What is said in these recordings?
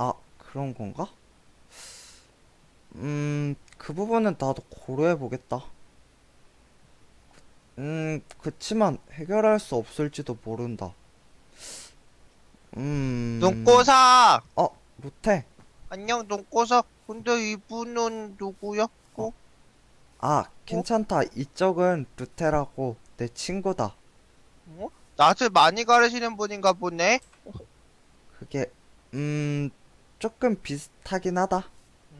아, 그런 건가? 음, 그 부분은 나도 고려해 보겠다. 음, 그치만 해결할 수 없을지도 모른다. 음, 눈꼬사! 어, 루테. 안녕, 눈꼬사. 근데 이분은 누구야? 어? 아, 괜찮다. 이쪽은 루테라고 내 친구다. 어? 낯을 많이 가르시는 분인가 보네? 그게, 음, 조금 비슷하긴 하다.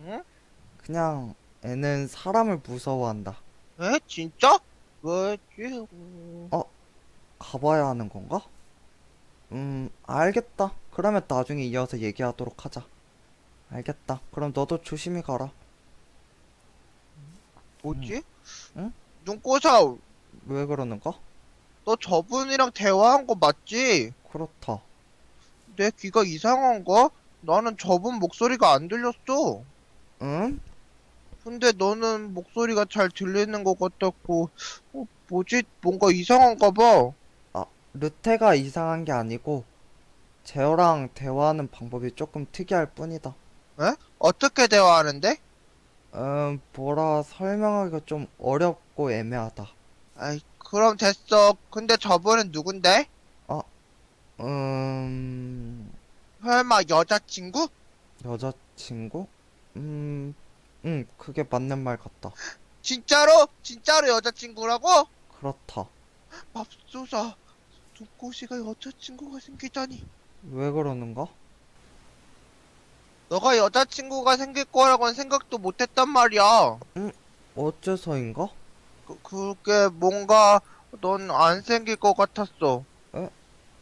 응? 그냥 애는 사람을 무서워한다. 에? 진짜? 왜지? 음, 가봐야 하는 건가? 음, 알겠다. 그러면 나중에 이어서 얘기하도록 하자. 알겠다. 그럼 너도 조심히 가라. 뭐지? 응? 눈꼬사, 왜 그러는가? 너 저분이랑 대화한 거 맞지? 그렇다. 내 귀가 이상한가? 나는 저분 목소리가 안 들렸어. 응? 근데 너는 목소리가 잘 들리는 것 같았고, 어, 뭐지? 뭔가 이상한가 봐. 루테가 이상한 게 아니고, 제어랑 대화하는 방법이 조금 특이할 뿐이다. 어떻게 대화하는데? 음, 뭐라 설명하기가 좀 어렵고 애매하다. 아이, 그럼 됐어. 근데 저분은 누군데? 음, 설마 여자친구? 여자친구? 음, 응, 그게 맞는 말 같다. 진짜로? 진짜로 여자친구라고? 그렇다. 맙소사. 눈꽃이가 여자친구가 생기다니. 왜 그러는가? 너가 여자친구가 생길 거라고는 생각도 못했단 말이야. 어째서인가? 그, 그게 뭔가 넌 안 생길 것 같았어.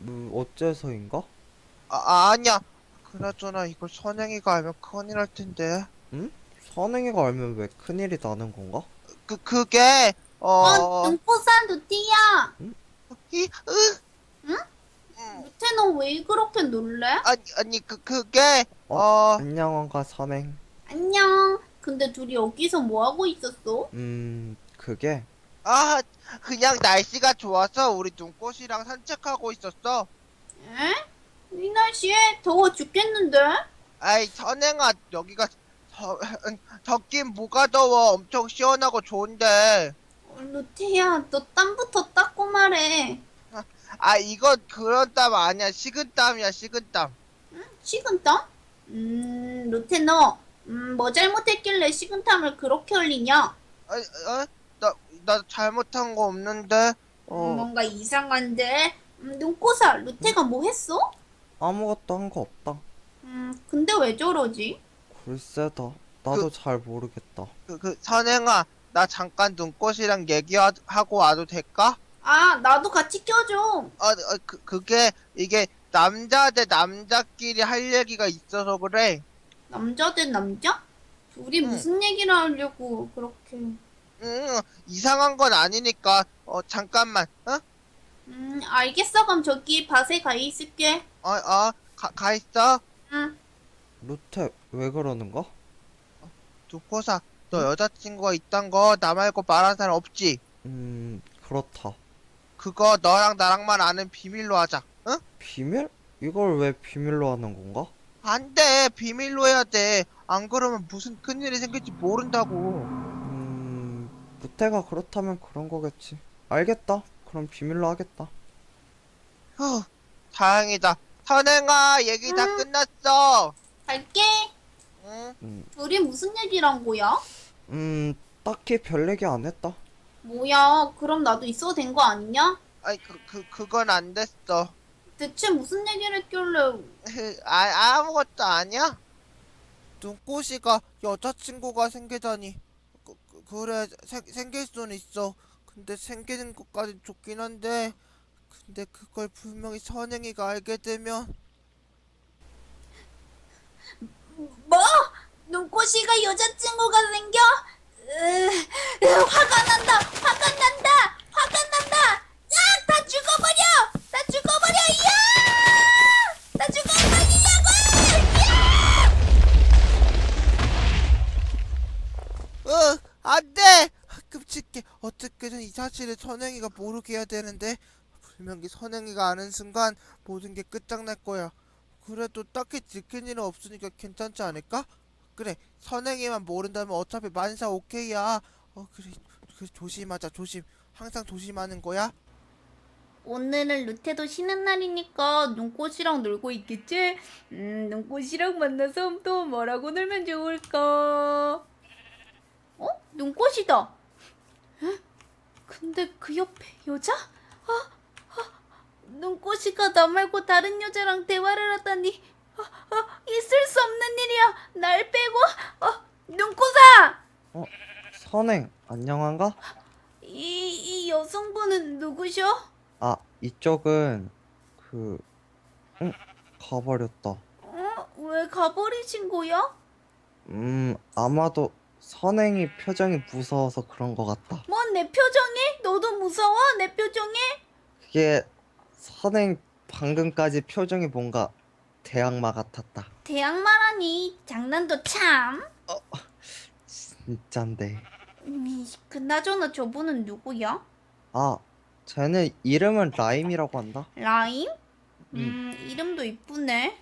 뭐, 어째서인가? 아, 아 아니야. 그나저나 이걸 선행이가 알면 큰일 날 텐데. 선행이가 알면 왜 큰일이 나는 건가? 그 그게 어, 어. 눈꽃산 루티야. 이, 으. 응? 음, 루테 너 왜 그렇게 놀래? 아니 아니 그 그게 어? 어. 안녕한가 선행. 안녕. 근데 둘이 여기서 뭐 하고 있었어? 음, 그게 아, 그냥 날씨가 좋아서 우리 눈꽃이랑 산책하고 있었어. 에? 이 날씨에 더워 죽겠는데? 아이, 선행아, 여기가 더, 덥긴 뭐가 더워. 엄청 시원하고 좋은데. 어, 루테야, 너 땀부터 닦고 말해. 아, 이건 그런 땀 아니야. 식은땀이야, 식은땀. 식은땀? 음, 루테 너, 음, 뭐 잘못했길래 식은땀을 그렇게 흘리냐? 아, 어? 나, 나 잘못한 거 없는데. 음, 어, 뭔가 이상한데? 음, 눈꽃아, 루테가 뭐 했어? 아무것도 한 거 없다. 음, 근데 왜 저러지? 글쎄다. 나도 잘 모르겠다. 그, 그, 선행아, 나 잠깐 눈꽃이랑 얘기하고 와도 될까? 아, 나도 같이 껴줘. 어, 어, 그, 그게, 이게 남자 대 남자끼리 할 얘기가 있어서 그래. 남자 대 남자? 둘이 응. 무슨 얘기를 하려고 그렇게. 응, 이상한 건 아니니까, 어, 잠깐만, 어? 음, 알겠어. 그럼 저기 밭에 가 있을게. 어, 어, 가, 가 있어. 응. 루테, 왜 그러는가? 두코사, 너 여자친구가 있단 거 나 말고 말한 사람 없지? 음, 그렇다. 그거 너랑 나랑만 아는 비밀로 하자, 응? 비밀? 이걸 왜 비밀로 하는 건가? 안 돼, 비밀로 해야 돼. 안 그러면 무슨 큰일이 생길지 모른다고. 음, 루테가 그렇다면 그런 거겠지. 알겠다. 그럼 비밀로 하겠다. 휴, 다행이다. 선행아, 얘기 다 응. 끝났어. 갈게. 응? 음, 둘이 무슨 얘기를 한 거야? 음, 딱히 별 얘기 안 했다. 뭐야, 그럼 나도 있어도 된 거 아니냐? 아이, 그, 그, 그건 안 됐어. 대체 무슨 얘기를 했길래. 아, 아무것도 아니야? 눈꽃이가 여자친구가 생기다니. 그, 그, 그래, 생, 생길 수는 있어. 근데 생기는 것까진 좋긴 한데, 근데 그걸 분명히 선행이가 알게 되면, 뭐? 눈꽃이가 여자친구가 생겨? 으, 으, 화가 난다! 화가 난다! 화가 난다! 야! 다 죽어버려! 다 죽어버려! 야! 다 죽어버리려고! 으, 안 돼! 끔찍해. 어떻게든 이 사실을 선행이가 모르게 해야 되는데, 분명히 선행이가 아는 순간 모든 게 끝장날 거야. 그래도 딱히 지킬 일은 없으니까 괜찮지 않을까? 그래 선행이만 모른다면 어차피 만사 오케이야 어 그래 그래 조심하자 조심 항상 조심하는 거야 오늘은 루테도 쉬는 날이니까 눈꽃이랑 놀고 있겠지? 음, 눈꽃이랑 만나서 또 뭐라고 놀면 좋을까? 어? 눈꽃이다. 에? 근데 그 옆에 여자? 아, 아, 눈꽃이가 나 말고 다른 여자랑 대화를 하다니 아, 아, 있을 수 없는 일이야. 날 빼고 어, 눈꽃아! 선행, 안녕한가? 이, 이 여성분은 누구셔? 아, 이쪽은 그, 응, 가버렸다. 어? 왜 가버리신 거야? 음, 아마도 선행이 표정이 무서워서 그런 것 같다. 뭐내 표정이? 너도 무서워? 내 표정이? 그게 선행 방금까지 표정이 뭔가 대악마 같았다. 대학마라니 장난도 참. 진짠데. 음, 그나저나 저분은 누구야? 아, 쟤는 이름은 라임이라고 한다. 라임? 음. 음, 이름도 이쁘네.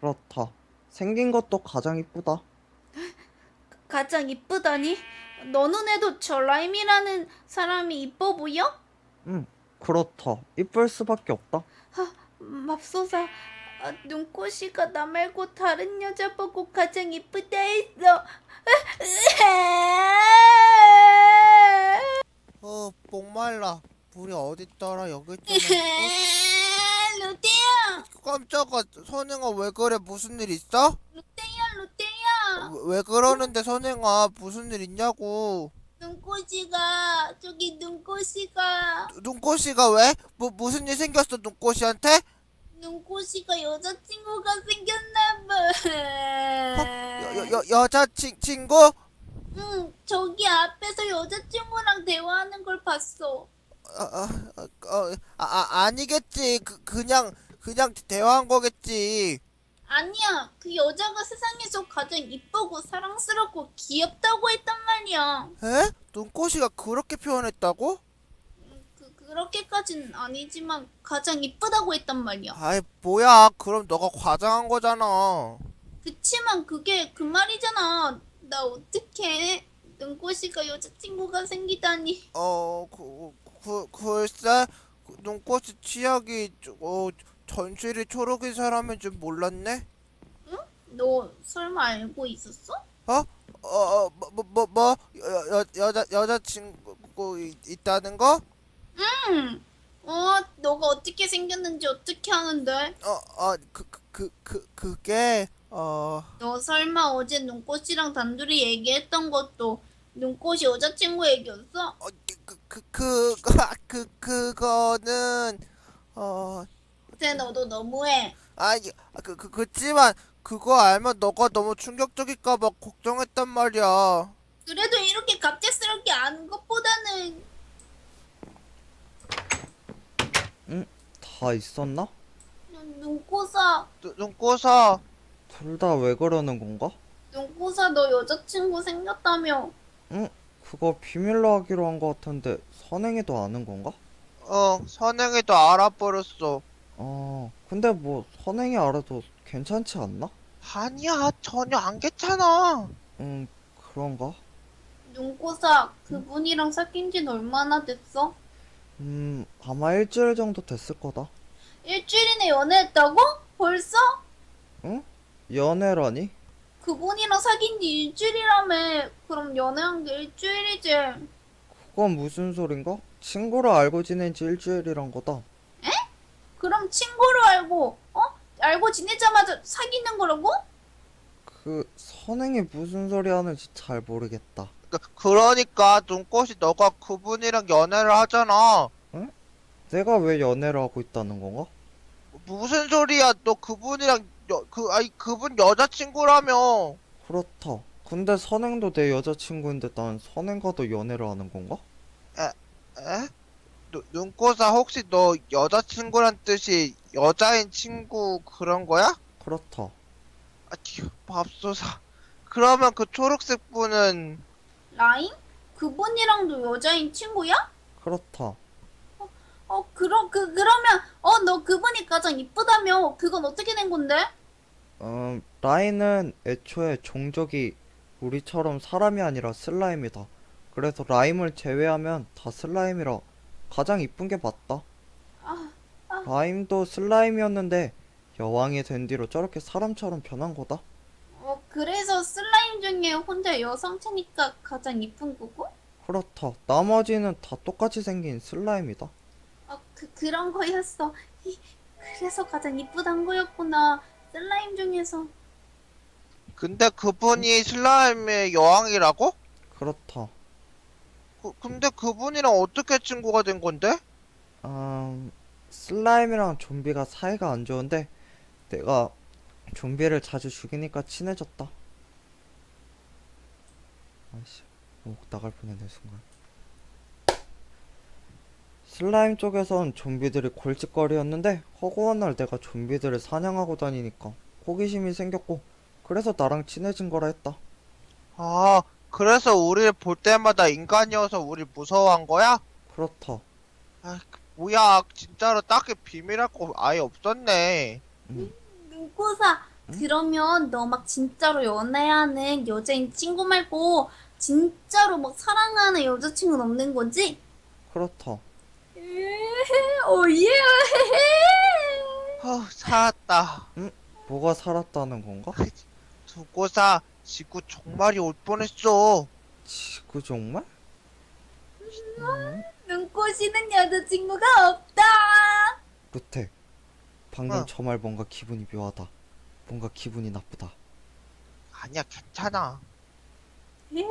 그렇다. 생긴 것도 가장 이쁘다. 가장 이쁘다니? 너 눈에도 저 라임이라는 사람이 이뻐 보여? 응, 그렇다. 이쁠 수밖에 없다. 맙소사. 아, 눈꽃이가 나 말고 다른 여자 보고 가장 이쁘다 했어. 어 목말라 물이 어딨더라 여기 좀 루테야, 깜짝아 선행아 왜 그래 무슨 일 있어? 왜, 왜 그러는데 선행아 무슨 일 있냐고 눈꽃이가 저기 눈꽃이가 눈꽃이가 왜? 뭐 무슨 일 생겼어 눈꽃이한테? 눈꽃이가 여자친구가 생겼나봐. 여, 여, 여, 여자 친, 친구? 응, 저기 앞에서 여자친구랑 대화하는 걸 봤어. 아, 아, 아, 어, 아, 아 아니겠지 그, 그냥 그냥 대화한 거겠지 아니야, 그 여자가 세상에서 가장 이쁘고 사랑스럽고 귀엽다고 했단 말이야. 에? 눈꽃이가 그렇게 표현했다고? 그 그렇게까진 아니지만 가장 이쁘다고 했단 말이야. 아이 뭐야 그럼 너가 과장한 거잖아 그치만 그게 그 말이잖아. 나 어떡해? 눈꽃이가 여자친구가 생기다니. 어, 그, 그, 글쎄, 그 눈꽃이 취향이, 저- 어, 전실이 초록인 사람인 줄 몰랐네? 너 설마 알고 있었어? 어, 어, 뭐, 뭐, 뭐, 뭐, 여, 여, 여자, 여자친구 있- 있다는 거? 응. 어, 너가 어떻게 생겼는지 어떻게 아는데? 어, 어, 그, 그, 그, 그, 그게, 어, 너 설마 어제 눈꽃이랑 단둘이 얘기했던 것도 눈꽃이 여자친구 얘기였어? 어, 그, 그, 그, 그, 그, 그거는, 어, 근데 너도 너무해. 아니, 그, 그, 그치만, 그거 알면 너가 너무 충격적일까봐 걱정했단 말이야. 그래도 이렇게 갑작스럽게 아는 것보다는 다 있었나? 눈- 눈꽃아, 눈, 눈꽃아, 둘다 왜 그러는 건가? 눈꽃아 너 여자친구 생겼다며? 그거 비밀로 하기로 한것 같은데 선행이도 아는 건가? 어, 선행이도 알아버렸어. 어, 근데 뭐 선행이 알아도 괜찮지 않나? 아니야, 전혀 안 괜찮아. 음, 그런가? 눈꽃아, 그분이랑 사귄 지는 얼마나 됐어? 음, 아마 일주일 정도 됐을 거다. 일주일이나 연애했다고? 벌써? 연애라니? 그분이랑 사귄 지 일주일이라며. 그럼 연애한 게 일주일이지. 그건 무슨 소린가? 친구를 알고 지낸 지 일주일이란 거다. 그럼 친구로 알고, 어? 알고 지내자마자 사귀는 거라고? 그 선행이 무슨 소리 하는지 잘 모르겠다. 그, 그러니까 눈꽃이 너가 그분이랑 연애를 하잖아. 내가 왜 연애를 하고 있다는 건가? 무슨 소리야? 너 그분이랑 여, 그 아니 그분 여자친구라며. 그렇다. 근데 선행도 내 여자친구인데 난 선행과도 연애를 하는 건가? 에? 누, 눈꽃아 혹시 너 여자친구란 뜻이 여자인 친구 그런 거야? 그렇다. 아, 튀, 맙소사. 그러면 그 초록색 분은 라임? 그분이랑도 여자인 친구야? 그렇다. 어, 그럼, 그, 그러면, 어, 너 그분이 가장 이쁘다며. 그건 어떻게 된 건데? 음, 라인은 애초에 종족이 우리처럼 사람이 아니라 슬라임이다. 그래서 라임을 제외하면 다 슬라임이라 가장 이쁜 게 맞다. 아, 라임도 슬라임이었는데 여왕이 된 뒤로 저렇게 사람처럼 변한 거다. 어, 그래서 슬라임 중에 혼자 여성체니까 가장 이쁜 거고? 그렇다. 나머지는 다 똑같이 생긴 슬라임이다. 아, 그, 그런 거였어. 히, 그래서 가장 이쁘단 거였구나. 슬라임 중에서. 근데 그분이 슬라임의 여왕이라고? 그렇다. 그, 근데 그분이랑 어떻게 친구가 된 건데? 음, 슬라임이랑 좀비가 사이가 안 좋은데 내가 좀비를 자주 죽이니까 친해졌다. 아이씨, 목 나갈 뻔했네 순간. 슬라임 쪽에선 좀비들이 골칫거리였는데 허구한 날 내가 좀비들을 사냥하고 다니니까 호기심이 생겼고 그래서 나랑 친해진 거라 했다. 아, 그래서 우리를 볼 때마다 인간이어서 우리 무서워한 거야? 그렇다. 아, 뭐야, 진짜로 딱히 비밀할 거 아예 없었네. 음, 눈코사. 그러면 너 막 진짜로 연애하는 여자인 친구 말고 진짜로 막 사랑하는 여자친구는 없는 거지? 그렇다. 에헤, 오예. 어, 살았다. 뭐가 살았다는 건가? 두고사, 지구 종말이 올 뻔했어. 지구 정말? 음, 눈꽃이는 여자친구가 없다. 루테, 방금 어. 저 말 뭔가 기분이 묘하다. 뭔가 기분이 나쁘다. 아니야, 괜찮아. 예,